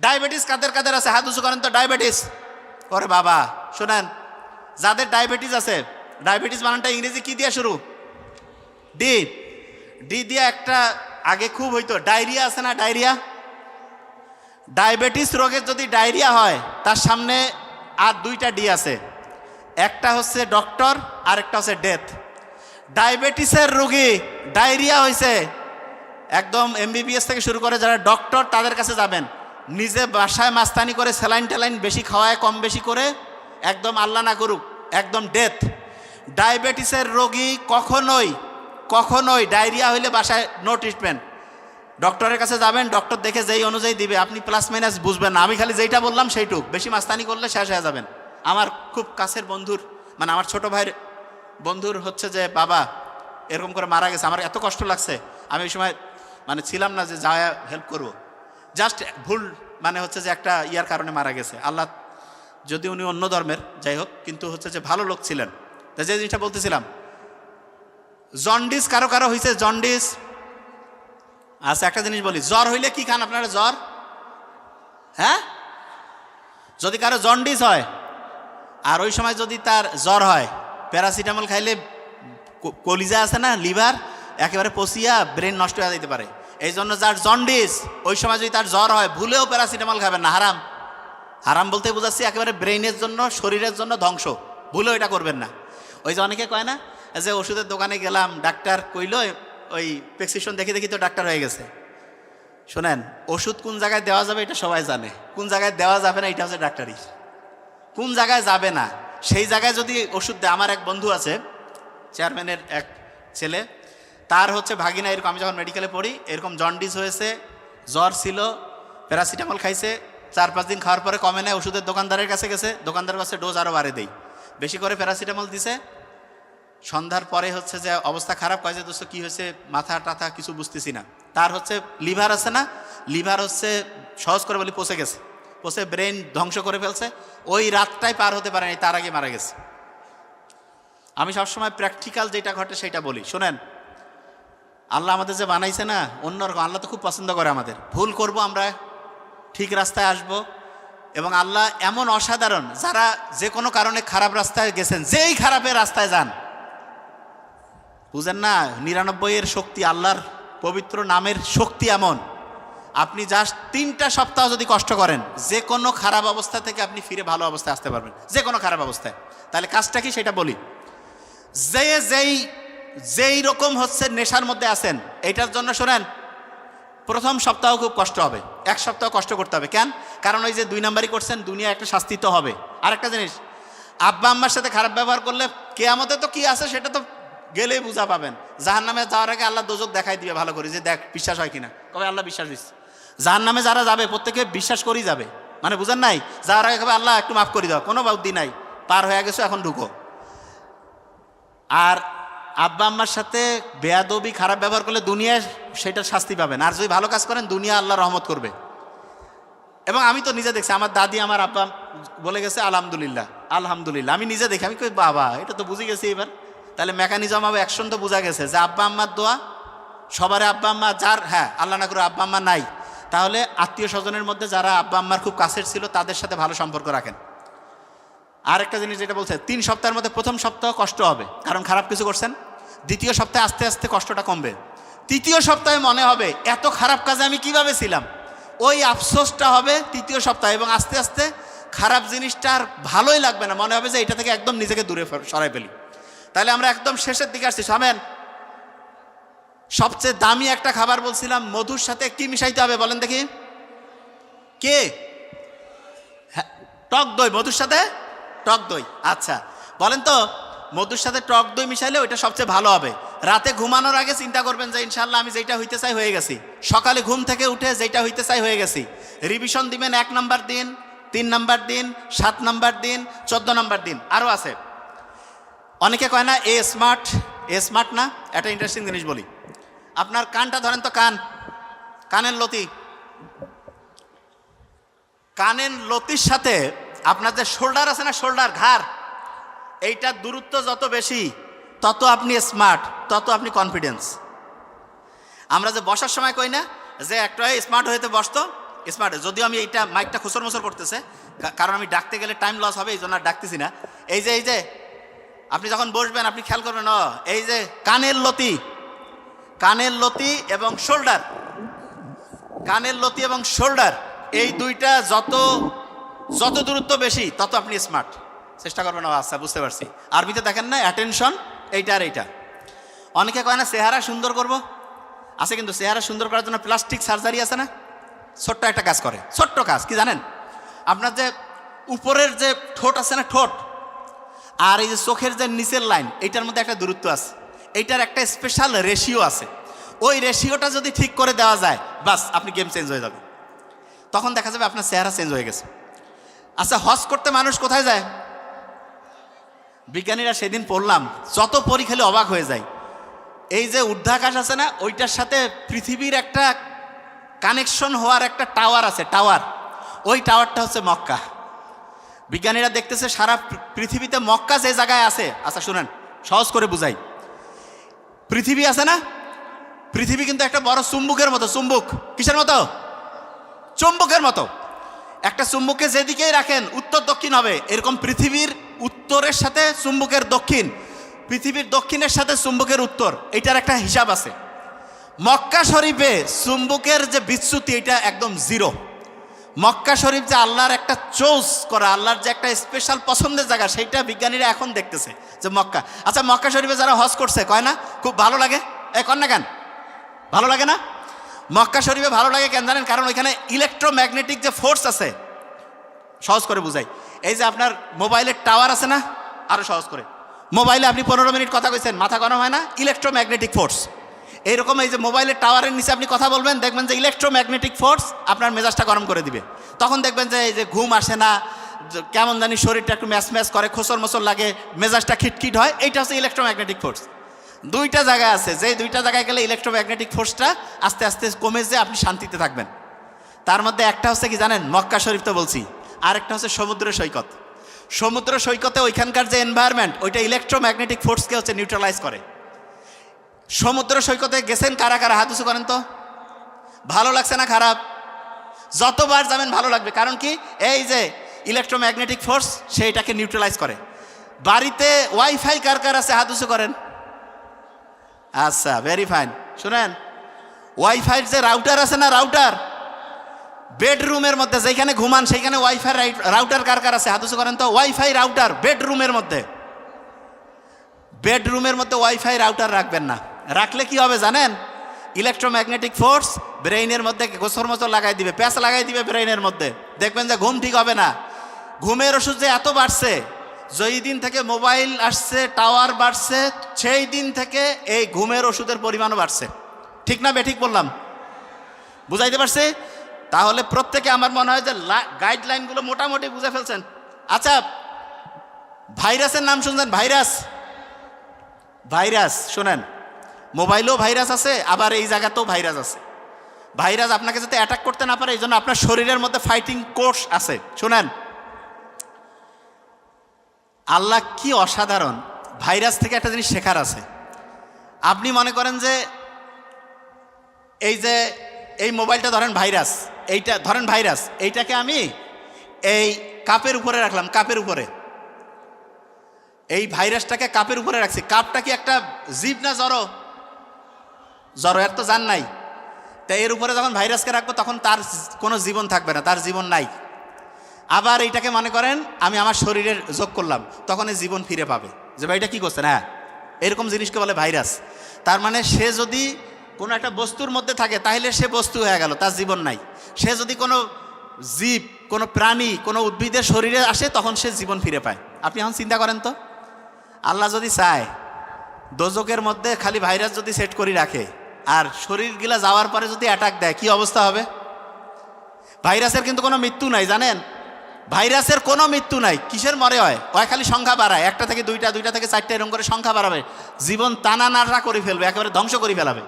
Diabetes কাদের কাদের আছে? হাত উঁচু করেন তো, ডায়াবেটিস। ওরে বাবা, শোনেন, যাদের ডায়াবেটিস আছে, ডায়াবেটিস বানানটা ইংরেজি কি দিয়ে শুরু? ডি ডি দিয়ে একটা, আগে খুব হইতো, ডায়রিয়া আছে না ডায়রিয়া? ডায়াবেটিস রোগের যদি ডায়রিয়া হয়, তার সামনে আর দুইটা ডি আছে। একটা হচ্ছে ডক্টর আর একটা হচ্ছে ডেথ। ডায়াবেটিসের রোগী ডায়রিয়া হয়েছে একদম এমবিবিএস থেকে শুরু করে যারা ডক্টর তাদের কাছে যাবেন। নিজে বাসায় মাস্তানি করে স্যালাইন ট্যালাইন বেশি খাওয়ায়, কম বেশি করে, একদম আল্লাহ না করুক, একদম ডেথ ডায়াবেটিসের রোগী কখনোই কখনোই ডায়রিয়া হইলে বাসায় নো ট্রিটমেন্ট ডক্টরের কাছে যাবেন ডক্টর দেখে যেই অনুযায়ী দিবে, আপনি প্লাস মাইনাস বুঝবেন না। আমি খালি যেইটা বললাম সেইটুক। বেশি মাস্তানি করলে শেষ হয়ে যাবেন। আমার খুব কাছের বন্ধুর মানে আমার ছোট ভাইয়ের বন্ধুর হচ্ছে যে, বাবা, এরকম করে মারা গেছে। আমার এত কষ্ট লাগছে। আমি ওই সময় মানে ছিলাম না যে যা হেল্প করব। জাস্ট ভুল মানে হচ্ছে যে একটা ইয়ার কারণে মারা গেছে। আল্লাহ যদি উনি অন্য ধর্মের, যাই হোক, কিন্তু হচ্ছে যে ভালো লোক ছিলেন। তা যে জিনিসটা বলতেছিলাম, জন্ডিস কারও কারও হয়েছে জন্ডিস। আচ্ছা একটা জিনিস বলি, জ্বর হইলে কি খান আপনারা জ্বর? হ্যাঁ? যদি কারও জন্ডিস হয়, আর ওই সময় যদি তার জ্বর হয়, প্যারাসিটামল খাইলে কলিজা আছে না, লিভার, একেবারে পচিয়া ব্রেন নষ্ট হয়ে যেতে পারে। এই জন্য যার জন্ডিস, ওই সময় যদি তার জ্বর হয়, ভুলেও প্যারাসিটামল খাবেন না, হারাম। হারাম বলতে বোঝাচ্ছি একেবারে ব্রেইনের জন্য, শরীরের জন্য ধ্বংস। ভুলেও এটা করবেন না। ওই যে অনেকে কয় না যে ওষুধের দোকানে গেলাম, ডাক্তার কইল, ওই প্রেসক্রিপশন দেখে দেখি তো ডাক্তার হয়ে গেছে। শোনেন, ওষুধ কোন জায়গায় দেওয়া যাবে এটা সবাই জানে। কোন জায়গায় দেওয়া যাবে না, এটা হচ্ছে ডাক্তারই কোন জায়গায় যাবে না, সেই জায়গায় যদি ওষুধ দেয়, আমার এক বন্ধু আছে, চেয়ারম্যানের এক ছেলে তার হচ্ছে ভাগিনা, এরকম আমি যখন মেডিকেলে পড়ি, এরকম জন্ডিস হয়েছে, জ্বর ছিল প্যারাসিটামল খাইছে, চার পাঁচ দিন খাওয়ার পরে কমে নেয়, ওষুধের দোকানদারের কাছে গেছে, দোকানদারের কাছে ডোজ আরও বাড়ে দেই বেশি করে প্যারাসিটামল দিছে। সন্ধ্যার পরে হচ্ছে যে অবস্থা খারাপ, কয় যে দোস্ত, কী হয়েছে, মাথা টাথা কিছু বুঝতেছি না। তার হচ্ছে লিভার আছে না লিভার হচ্ছে সহজ করে বলি পচে গেছে। পচে ব্রেন ধ্বংস করে ফেলছে। ওই রাতটাই পার হতে পারেনি, তার আগে মারা গেছে। আমি সবসময় প্র্যাকটিক্যাল যেটা ঘটে সেটা বলি, শোনেন। আল্লাহ আমাদের যে বানাইছে না, অন্যরকম। আল্লাহ তো খুব পছন্দ করে আমাদের। ভুল করব আমরা, ঠিক রাস্তায় আসব। এবং আল্লাহ এমন অসাধারণ, যারা যে কোনো কারণে খারাপ রাস্তায় গেছেন, যেই খারাপের রাস্তায় যান। বুঝেন না নিরানব্বইয়ের শক্তি আল্লাহর পবিত্র নামের শক্তি এমন। আপনি জাস্ট তিনটা সপ্তাহ যদি কষ্ট করেন, যে কোনো খারাপ অবস্থা থেকে আপনি ফিরে ভালো অবস্থায় আসতে পারবেন। যে কোনো খারাপ অবস্থায়। তাহলে কাজটা কি সেটা বলি। যে যেই যেই রকম হচ্ছে নেশার মধ্যে আছেন এইটার জন্য শোনেন, প্রথম সপ্তাহ খুব কষ্ট হবে, এক সপ্তাহ কষ্ট করতে হবে। কেন? কারণ ওই যে দুই নাম্বারই করছেন দুনিয়া একটা শাস্তি তো হবে। আর একটা জিনিস, আব্বা আম্মার সাথে খারাপ ব্যবহার করলে কেয়ামতে তো কি আছে সেটা তো গেলেই বুঝা পাবেন। জাহান নামে যাওয়ার আগে আল্লাহ দোজক দেখাই দিবে ভালো করে, যে দেখ, বিশ্বাস হয় কিনা। কবে আল্লাহ বিশ্বাস দিচ্ছে জাহান নামে যারা যাবে, প্রত্যেকে বিশ্বাস করেই যাবে। মানে বুঝেন নাই? যাওয়ার আগে কবে আল্লাহ একটু মাফ করে দাও, কোনো বুদ্ধি নাই। পার হয়ে গেছো, এখন ঢুকো। আর আব্বা আম্মার সাথে বেয়াদবি, খারাপ ব্যবহার করলে দুনিয়ায় সেটার শাস্তি পাবেন। আর যদি ভালো কাজ করেন, দুনিয়া আল্লাহ রহমত করবে। এবং আমি তো নিজে দেখছি, আমার দাদি, আমার আব্বা বলে গেছে, আলহামদুলিল্লাহ আলহামদুলিল্লাহ। আমি নিজে দেখি, আমি কই, বাবা, এটা তো বুঝে গেছি এবার। তাহলে মেকানিজম হবে অ্যাকশন তো বোঝা গেছে যে আব্বা আম্মার দোয়া সবার আব্বা আম্মা, যার হ্যাঁ আল্লাহ না করে আব্বা আম্মা নাই। তাহলে আত্মীয় স্বজনের মধ্যে যারা আব্বা আম্মার খুব কাছের ছিল, তাদের সাথে ভালো সম্পর্ক রাখেন। আর একটা জিনিস যেটা বলছে, তিন সপ্তাহের মধ্যে প্রথম সপ্তাহ কষ্ট হবে, কারণ খারাপ কিছু করছেন। দ্বিতীয় সপ্তাহে আস্তে আস্তে কষ্টটা কমবে। তৃতীয় সপ্তাহে মনে হবে এত খারাপ কাজে আমি কীভাবে ছিলাম? ওই আফসোসটা হবে তৃতীয় সপ্তাহে এবং আস্তে আস্তে খারাপ জিনিসটা আর ভালোই লাগবে না। মনে হবে যে এটা থেকে একদম নিজেকে দূরে সরাই ফেলি। তাহলে আমরা একদম শেষের দিকে আসছি। সামেন সবচেয়ে দামি একটা খাবার বলছিলাম মধুর সাথে কি মিশাইতে হবে বলেন দেখি। কে? হ্যাঁ, টক দই মধুর সাথে? টক দই আচ্ছা। বলেন তো মধুর সাথে টক দই মিশাইলে ওইটা সবচেয়ে ভালো হবে। রাতে ঘুমানোর আগে চিন্তা করবেন যে ইনশাল্লাহ আমি যেটা হইতে চাই হয়ে গেছি। সকালে ঘুম থেকে উঠে যেটা হইতে চাই হয়ে গেছি। রিভিশন দিবেন এক নাম্বার দিন, তিন নাম্বার দিন, সাত নাম্বার দিন, চোদ্দ নাম্বার দিন আরও আছে। অনেকে কয় না, এ স্মার্ট এ স্মার্ট না একটা ইন্টারেস্টিং জিনিস বলি। আপনার কানটা ধরেন তো কান, কানের লতি। কানের লতির সাথে আপনার যে শোল্ডার আছে না শোল্ডার ঘাড় এইটার দূরত্ব যত বেশি, তত আপনি স্মার্ট তত আপনি কনফিডেন্স আমরা যে বসার সময় কই না, যে একটা স্মার্ট হইতে বসতো স্মার্ট যদিও আমি এইটা মাইকটা খুসর মুসর করতেছে কারণ আমি ডাকতে গেলে টাইম লস হবে এই জন্য আর ডাকতেছি না। এই যে এই যে, আপনি যখন বসবেন, আপনি খেয়াল করবেন, ও, এই যে কানের লতি কানের লতি এবং শোল্ডার কানের লতি এবং শোল্ডার এই দুইটা যত যত দূরত্ব বেশি, তত আপনি স্মার্ট চেষ্টা করবেন ও আচ্ছা বুঝতে পারছি। আরবিতে দেখেন না অ্যাটেনশন এইটা আর এইটা। অনেকে কয় না, চেহারা সুন্দর করব? আছে কিন্তু চেহারা সুন্দর করার জন্য প্লাস্টিক সার্জারি আছে না? ছোট্ট একটা কাজ করে, ছোট্ট কাজ, কি জানেন? আপনার যে উপরের যে ঠোঁট আছে না, ঠোঁট, আর এই যে চোখের যে নিচের লাইন এইটার মধ্যে একটা দূরত্ব আছে। এইটার একটা স্পেশাল রেশিও আছে। ওই রেশিওটা যদি ঠিক করে দেওয়া যায় বাস আপনি গেম চেঞ্জ হয়ে যাবে তখন দেখা যাবে আপনার চেহারা চেঞ্জ হয়ে গেছে। আচ্ছা হজ করতে মানুষ কোথায় যায়? বিজ্ঞানীরা সেদিন পড়লাম, যত পরি খেলে অবাক হয়ে যায়। এই যে উর্ধাকাশ আছে না, ওইটার সাথে পৃথিবীর একটা কানেকশন হওয়ার একটা টাওয়ার আছে টাওয়ার ওই টাওয়ারটা হচ্ছে মক্কা। বিজ্ঞানীরা দেখতেছে সারা পৃথিবীতে মক্কা যে জায়গায় আছে আচ্ছা শুনেন, সহজ করে বুঝাই। পৃথিবী আছে না? পৃথিবী কিন্তু একটা বড় চুম্বুকের মতো, চুম্বুক। কিসের মতো? চুম্বকের মতো। একটা চুম্বককে যেদিকেই রাখেন, উত্তর দক্ষিণ হবে, এরকম পৃথিবীর উত্তরের সাথে চুম্বকের দক্ষিণ, পৃথিবীর দক্ষিণের সাথে চুম্বকের উত্তর, এটার একটা হিসাব আছে। মক্কা শরীফে চুম্বকের যে বিচ্যুতি, এটা একদম জিরো মক্কা শরীফ যে আল্লাহর একটা চোজ করা, আল্লাহর যে একটা স্পেশাল পছন্দের জায়গা, সেইটা বিজ্ঞানীরা এখন দেখতেছে যে মক্কা। আচ্ছা মক্কা শরীফে যারা হজ করছে, কয় না? খুব ভালো লাগে? এ, কর না কেন? ভালো লাগে না? মক্কা শরীফে ভালো লাগে কেন জানেন? কারণ ওইখানে ইলেকট্রোম্যাগনেটিক যে ফোর্স আছে, সহজ করে বুঝাই। এই যে আপনার মোবাইলের টাওয়ার আছে না আরও সহজ করে। মোবাইলে আপনি পনেরো মিনিট কথা কইছেন, মাথা গরম হয় না? Electromagnetic force. এইরকম এই যে মোবাইলের টাওয়ারের নিচে আপনি কথা বলবেন, দেখবেন যে ইলেকট্রোম্যাগনেটিক ফোর্স আপনার মেজাজটা গরম করে দিবে। তখন দেখবেন যে এই যে ঘুম আসে না কেমন জানি শরীরটা একটু ম্যাচ ম্যাচ করে, খোসর মোসর লাগে, মেজাজটা খিটখিট হয়, এইটা হচ্ছে ইলেকট্রোম্যাগনেটিক ফোর্স। দুইটা জায়গায় আছে যে দুইটা জায়গায় গেলে ইলেকট্রোম্যাগনেটিক ফোর্সটা আস্তে আস্তে কমে যে আপনি শান্তিতে থাকবেন। তার মধ্যে একটা হচ্ছে কি জানেন, মক্কা শরীফ তো বলছি আরেকটা হচ্ছে সমুদ্র সৈকত। সমুদ্র সৈকতে ওইখানকার যে এনভায়রনমেন্ট ওইটা ইলেকট্রোম্যাগনেটিক ফোর্সকে হচ্ছে নিউট্রালাইজ করে। সমুদ্র সৈকতে গেছেন কারা কারা? হাত উঁচু করেন তো। ভালো লাগছে না খারাপ? যতবার যাবেন ভালো লাগবে। কারণ কি? এই যে ইলেকট্রোম্যাগনেটিক ফোর্স সেইটাকে নিউট্রালাইজ করে। বাড়িতে ওয়াইফাই কার কার আছে? হাত উঁচু করেন। আচ্ছা ভেরি ফাইন শুনেন ওয়াইফাইয়ের যে রাউটার আছে না রাউটার বেডরুমের মধ্যে, যেখানে ঘুমান সেইখানে ওয়াইফাই রাউটার কার কার আছে? হাত উঁচু করেন তো। ওয়াইফাই রাউটার বেডরুমের মধ্যে। বেডরুমের মধ্যে ওয়াইফাই রাউটার রাখবেন না। রাখলে কি হবে জানেন? ইলেকট্রোম্যাগনেটিক ফোর্স ব্রেইনের মধ্যে গোসর মতো লাগাই দিবে, প্যাঁচ লাগাই দিবে ব্রেইনের মধ্যে। দেখবেন যে ঘুম ঠিক হবে না। ঘুমের ওষুধ যে এত বাড়ছে, যেই দিন থেকে মোবাইল আসছে, টাওয়ার বাড়ছে, সেই দিন থেকে এই ঘুমের ওষুধের পরিমাণও বাড়ছে। ঠিক না বেঠিক বললাম? বুঝাইতে পারছি? তাহলে প্রত্যেকে আমার মনে হয় যে গাইডলাইনগুলো মোটামুটি বুঝে ফেলছেন। আচ্ছা ভাইরাসের নাম শুনছেন? ভাইরাস? ভাইরাস, শোনেন। মোবাইলেও ভাইরাস আছে, আবার এই জায়গাতেও ভাইরাস আছে। ভাইরাস আপনাকে যাতে অ্যাটাক করতে না পারে, এই জন্য আপনার শরীরের মধ্যে ফাইটিং কোর্স আছে। শোনেন। আল্লাহ কি অসাধারণ। ভাইরাস থেকে একটা জিনিস শেখার আছে। আপনি মনে করেন যে এই যে এই মোবাইলটা ধরেন ভাইরাস, এইটা ধরেন ভাইরাস, এইটাকে আমি এই কাপের উপরে রাখলাম, কাপের উপরে। এই ভাইরাসটাকে কাপের উপরে রাখছি। কাপটা কি একটা জীব না জড়ো? জড়ো, এর তো জান নাই। তাই এর উপরে যখন ভাইরাসকে রাখব, তখন তার কোনো জীবন থাকবে না, তার জীবন নাই। আবার এইটাকে মনে করেন, আমি আমার শরীরের যোগ করলাম, তখন এই জীবন ফিরে পাবে। যে ভাই এটা কী করছেন হ্যাঁ এরকম জিনিসকে বলে ভাইরাস। তার মানে সে যদি কোনো একটা বস্তুর মধ্যে থাকে, তাহলে সে বস্তু হয়ে গেল, তার জীবন নাই। সে যদি কোনো জীব, কোনো প্রাণী, কোনো উদ্ভিদের শরীরে আসে, তখন সে জীবন ফিরে পায়। আপনি এখন চিন্তা করেন তো? আল্লাহ যদি চায় দোজকের মধ্যে খালি ভাইরাস যদি সেট করে রাখে, আর শরীরগুলা যাওয়ার পরে যদি অ্যাটাক দেয়, কি অবস্থা হবে? ভাইরাসের কিন্তু কোনো মৃত্যু নাই, জানেন? ভাইরাসের কোনো মৃত্যু নাই, কিসের মরে হয়? ওই খালি সংখ্যা বাড়ায়, একটা থেকে দুইটা দুইটা থেকে চারটা এরকম করে সংখ্যা বাড়াবে। জীবন টানা নাড়া করে ফেলবে, একেবারে ধ্বংস করে ফেলাবে।